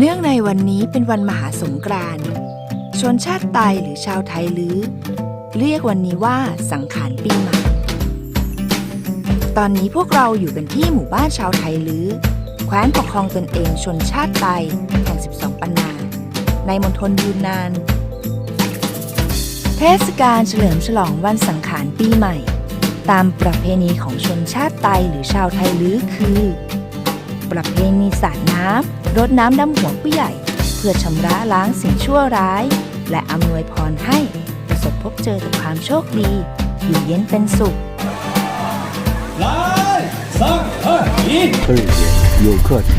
เนื่องในวันนี้เป็นวันมหาสงกรานต์ชนชาติไตหรือชาวไทยลื้อเรียกวันนี้ว่าสังขารปีใหม่ ตอนนี้พวกเราอยู่กันที่หมู่บ้านชาวไทยลื้อแคว้นปกครองตนเองชนชาติไตแห่ง 12 ปันนา ในมณฑลยูนนาน เทศกาลเฉลิมฉลองวันสังขารปีใหม่ ตามประเพณีของชนชาติไตหรือชาวไทยลื้อคือ ประเพณีสาดน้ำรดน้ำดำหัวผู้ใหญ่ เพื่อชำระล้างสิ่งชั่วร้าย และอำนวยพรให้ประสบพบเจอแต่ความโชคดี อยู่เย็นเป็นสุข 来，三二一。二爷有课程。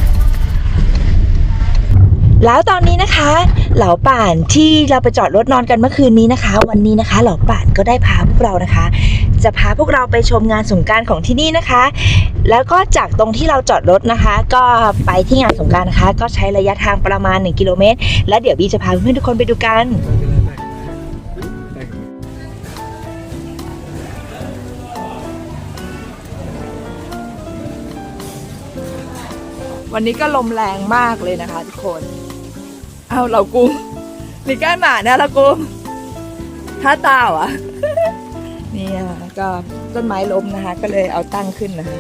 แล้วตอนนี้นะคะ เหล่าป่านที่เราไปจอดรถนอนกันเมื่อคืนนี้นะคะ วันนี้นะคะ เหล่าป่านก็ได้พาพวกเรานะคะ จะพาพวกเราไปชมงานสงการของที่นี่นะคะ แล้วก็จากตรงที่เราจอดรถนะคะ ก็ไปที่งานสงการนะคะ ก็ใช้ระยะทางประมาณ 1 กิโลเมตร แล้วเดี๋ยวบีจะพาเพื่อนๆทุกคนไปดูกันวันนี้ก็ลมแรงมากเลยนะคะทุกคน เอาเรากุ้งมีก้านหมานะเรากุ้งท่าตาวอะ นี่นะคะก็ต้นไม้ล้มนะคะ ก็เลยเอาตั้งขึ้นนะคะ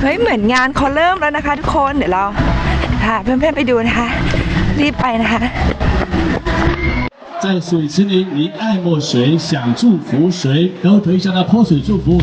เฮ้ยเหมือนงานเขาเริ่มแล้วนะคะทุกคนเดี๋ยวเราพาเพื่อนๆไปดูนะคะ รีบไปนะคะ 在水池里，你爱慕谁，想祝福谁，然后等一下他泼水祝福。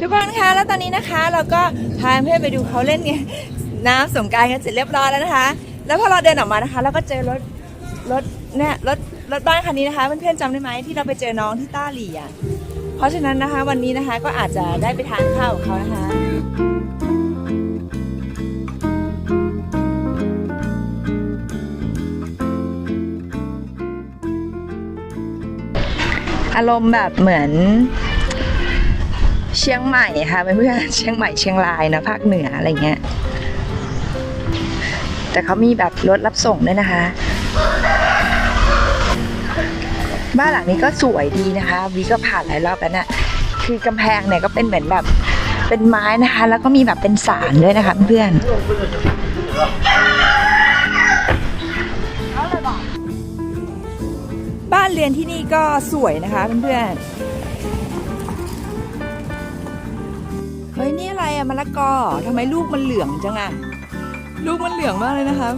ทุกคนคะแล้วตอนนี้นะคะ เราก็พาเพื่อนไปดูเขาเล่นไงน้ำสงกรารกันเสร็จเรียบร้อยแล้วนะคะ แล้วพอเราเดินออกมานะคะ เราก็เจอรถรถเนี่ยรถรถบ้านคันนี้นะคะเพื่อนๆจำได้ไหมที่เราไปเจอน้องที่ต้าหลี่อะเพราะฉะนั้นนะคะ วันนี้นะคะก็อาจจะได้ไปทานข้าวกับเขานะคะอารมณ์แบบเหมือน เชียงใหม่ค่ะเพื่อนเชียงใหม่เชียงรายนะภาคเหนืออะไรเงี้ย แต่เขามีแบบรถรับส่งด้วยนะคะ บ้านหลังนี้ก็สวยดีนะคะวีก็ผ่านหลายรอบแล้วนะ่ะคือกำแพงเนี่ยก็เป็นเหมือนแบบเป็นไม้นะคะ แล้วก็มีแบบเป็นสารด้วยนะคะเพื่อนบ้านเรียนที่นี่ก็สวยนะคะเพื่อนๆ ฮ้ยนี่อะไรอะมะละกอทำไมลูกมันเหลืองจังอะลูกมันเหลืองมากเลยนะคะ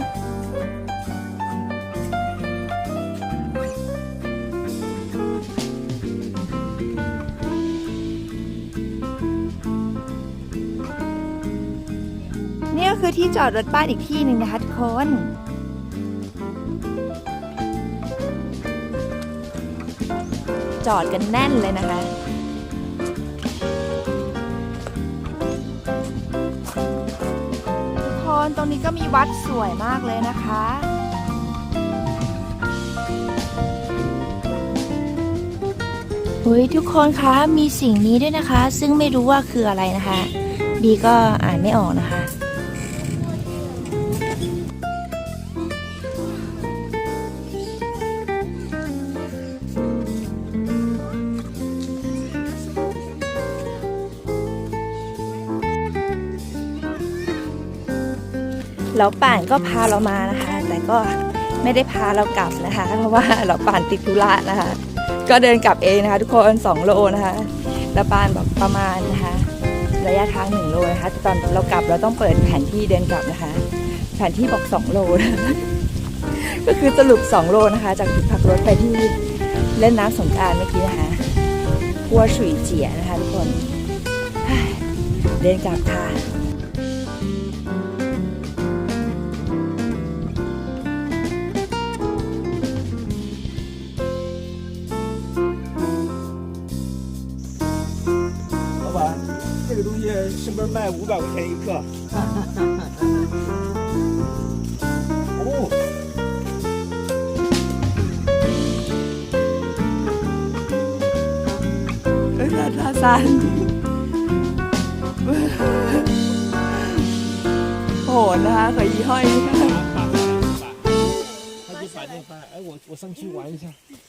นี่ก็คือที่จอดรถบ้านอีกที่หนึ่งนะคะทุกคนจอดกันแน่นเลยนะคะ ตรงนี้ก็มีวัดสวยมากเลยนะคะเฮ้ยทุกคนคะ มีสิ่งนี้ด้วยนะคะ ซึ่งไม่รู้ว่าคืออะไรนะคะ บีก็อ่านไม่ออกนะคะ แล้วป่านก็พาเรามานะคะ แต่ก็ไม่ได้พาเรากลับนะคะ เพราะว่าเราป่านติดธุระนะคะ ก็เดินกลับเองนะคะ ทุกคน2โลนะคะแล้วป่านบอกประมาณนะคะ ระยะทาง1โลนะคะตอนเรากลับเราต้องเปิดแผนที่เดินกลับนะคะ แผนที่บอก2โลนะก็คือสรุป2โลนะคะ จากจุดพักรถไปที่เล่นน้ำสงการเมื่อกี้นะคะพัวฉุยเจียนะคะทุกคนเดินกลับค่ะ 这个东西是不是卖五百块钱一个？哦， เอ้ยลาซานโหดนะคะขอยี่ห้อยนี่ค่ะ 他就打电话，哎，我我上去玩一下。